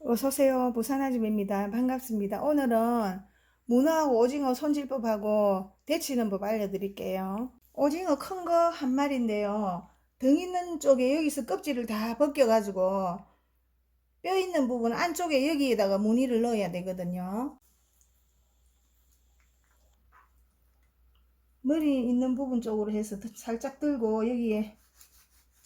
어서오세요. 부산아줌입니다. 반갑습니다. 오늘은 문어하고 오징어 손질법하고 데치는 법 알려드릴게요. 오징어 큰 거 한 마리인데요. 등 있는 쪽에 여기서 껍질을 다 벗겨가지고 뼈 있는 부분 안쪽에 여기에다가 무늬를 넣어야 되거든요. 머리 있는 부분 쪽으로 해서 살짝 들고 여기에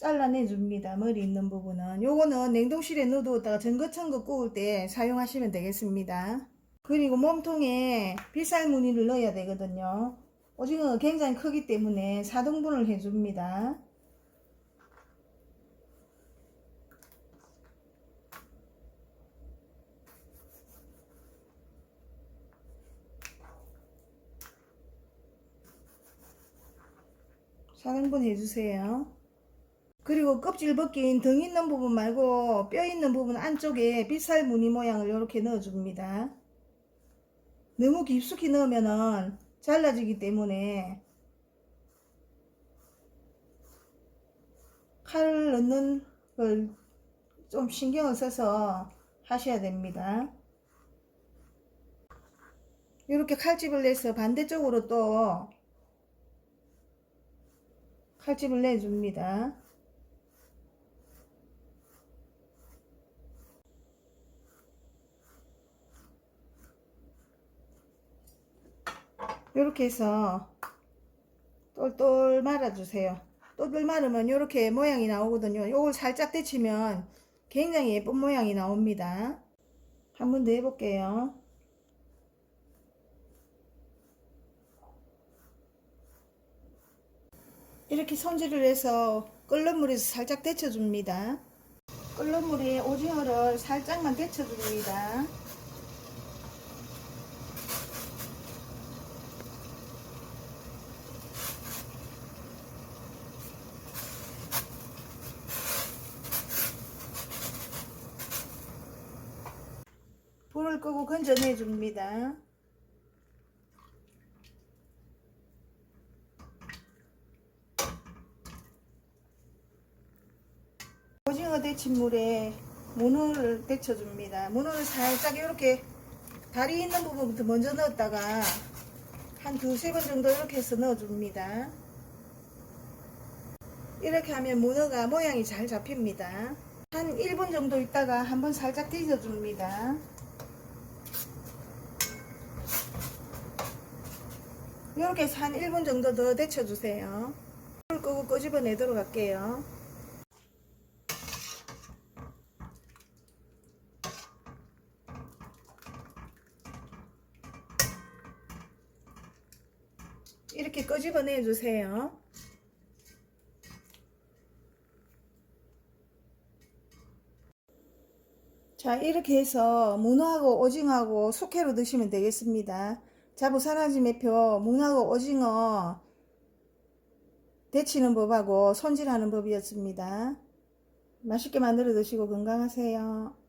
잘라내 줍니다. 머리 있는 부분은. 요거는 냉동실에 넣어두었다가 전거천 거 구울 때 사용하시면 되겠습니다. 그리고 몸통에 빗살 무늬를 넣어야 되거든요. 오징어가 굉장히 크기 때문에 4등분을 해줍니다. 사등분 해주세요. 그리고 껍질 벗긴 등 있는 부분 말고 뼈 있는 부분 안쪽에 빗살 무늬 모양을 이렇게 넣어줍니다. 너무 깊숙이 넣으면은 잘라지기 때문에 칼 넣는 걸 좀 신경을 써서 하셔야 됩니다. 이렇게 칼집을 내서 반대쪽으로 또 칼집을 내줍니다. 이렇게 해서 똘똘 말아주세요. 똘똘 말으면 이렇게 모양이 나오거든요. 요걸 살짝 데치면 굉장히 예쁜 모양이 나옵니다. 한 번 더 해볼게요. 이렇게 손질을 해서 끓는 물에서 살짝 데쳐줍니다. 끓는 물에 오징어를 살짝만 데쳐줍니다. 불을 끄고 건져내 줍니다. 오징어 데친 물에 문어를 데쳐줍니다. 문어를 살짝 이렇게 다리 있는 부분부터 먼저 넣었다가 한 두세 번 정도 이렇게 해서 넣어줍니다. 이렇게 하면 문어가 모양이 잘 잡힙니다. 한 1분 정도 있다가 한번 살짝 뒤져줍니다. 이렇게 해서 한 1분 정도 더 데쳐주세요. 불 끄고 끄집어 내도록 할게요. 이렇게 끄집어 내 주세요. 자, 이렇게 해서 문어하고 오징어하고 숙회로 드시면 되겠습니다. 자, 부산아지 매표 문어하고 오징어 데치는 법하고 손질하는 법이었습니다. 맛있게 만들어 드시고 건강하세요.